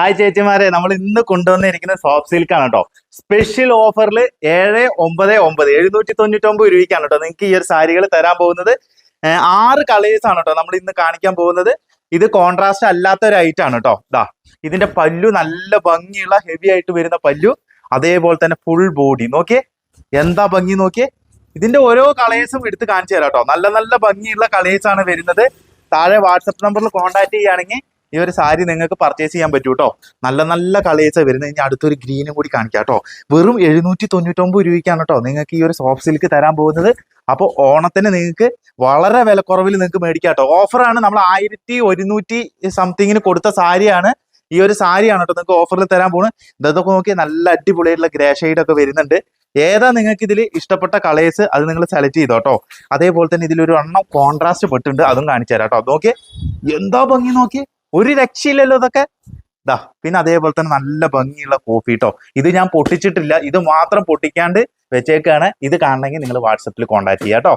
Hi ചേച്ചിമാരെ. നമ്മൾ ഇന്ന് കൊണ്ടുവന്നിരിക്കുന്ന soft silk ആണ് കേട്ടോ. സ്പെഷ്യൽ ഓഫറിൽ ഏഴ് ഒമ്പത് ഒമ്പത്. എഴുന്നൂറ്റി തൊണ്ണൂറ്റി ഒമ്പത് രൂപയ്ക്കാണ് കേട്ടോ നിങ്ങൾക്ക് ഈ ഒരു സാരികൾ തരാൻ പോകുന്നത്. ആറ് കളേഴ്സ് ആണ് കേട്ടോ നമ്മൾ ഇന്ന് കാണിക്കാൻ പോകുന്നത്. ഇത് കോൺട്രാസ്റ്റ് അല്ലാത്ത ഒരു ഐറ്റം ആണ് കേട്ടോ. ഇതാ ഇതിന്റെ പല്ലു നല്ല ഭംഗിയുള്ള ഹെവി ആയിട്ട് വരുന്ന പല്ലു. അതേപോലെ തന്നെ ഫുൾ ബോഡി നോക്കിയേ. എന്താ ഭംഗി നോക്കിയേ? ഇതിന്റെ ഓരോ കളേഴ്സും എടുത്ത് കാണിച്ചു തരാം കേട്ടോ. നല്ല നല്ല ഭംഗിയുള്ള കളേഴ്സ് ആണ് വരുന്നത്. താഴെ വാട്സപ്പ് നമ്പറിൽ കോൺടാക്ട് ചെയ്യുകയാണെങ്കിൽ ഈ ഒരു സാരി നിങ്ങൾക്ക് പർച്ചേസ് ചെയ്യാൻ പറ്റൂ കേട്ടോ നല്ല നല്ല കളേഴ്സ് വരുന്നത്. ഇനി അടുത്തൊരു ഗ്രീനും കൂടി കാണിക്കാം കേട്ടോ വെറും എഴുന്നൂറ്റി തൊണ്ണൂറ്റൊമ്പത് രൂപയ്ക്കാണ് കേട്ടോ നിങ്ങൾക്ക് ഈ ഒരു സോഫ്റ്റ് സിൽക്ക് തരാൻ പോകുന്നത്. അപ്പോൾ ഓണത്തിന് നിങ്ങൾക്ക് വളരെ വിലക്കുറവിൽ നിങ്ങൾക്ക് മേടിക്കാം കേട്ടോ ഓഫറാണ് നമ്മൾ ആയിരത്തി ഒരുന്നൂറ്റി സംതിങ്ങിന് കൊടുത്ത സാരിയാണ്. ഈ ഒരു സാരിയാണ് കേട്ടോ നിങ്ങൾക്ക് ഓഫറിൽ തരാൻ പോകുന്നത് ഇതൊക്കെ നോക്കി നല്ല അടിപൊളിയായിട്ടുള്ള ഗ്രേ ഒക്കെ വരുന്നുണ്ട്. ഏതാ നിങ്ങൾക്ക് ഇതിൽ ഇഷ്ടപ്പെട്ട കളേഴ്സ് അത് നിങ്ങൾ സെലക്ട് ചെയ്തോ കേട്ടോ അതേപോലെ തന്നെ ഇതിലൊരു എണ്ണം കോൺട്രാസ്റ്റ് പെട്ടുണ്ട് അതും കാണിച്ചു തരാം കേട്ടോ നോക്കിയേ. എന്താ ഭംഗി നോക്കി ഒരു രക്ഷയില്ലല്ലോ ഇതൊക്കെ? ഇതാ പിന്നെ അതേപോലെ തന്നെ നല്ല ഭംഗിയുള്ള കോഫി കേട്ടോ ഇത് ഞാൻ പൊട്ടിച്ചിട്ടില്ല. ഇത് മാത്രം പൊട്ടിക്കാണ്ട് വെച്ചേക്കാണ്. ഇത് കാണണമെങ്കിൽ നിങ്ങൾ വാട്സപ്പിൽ കോൺടാക്ട് ചെയ്യാം കേട്ടോ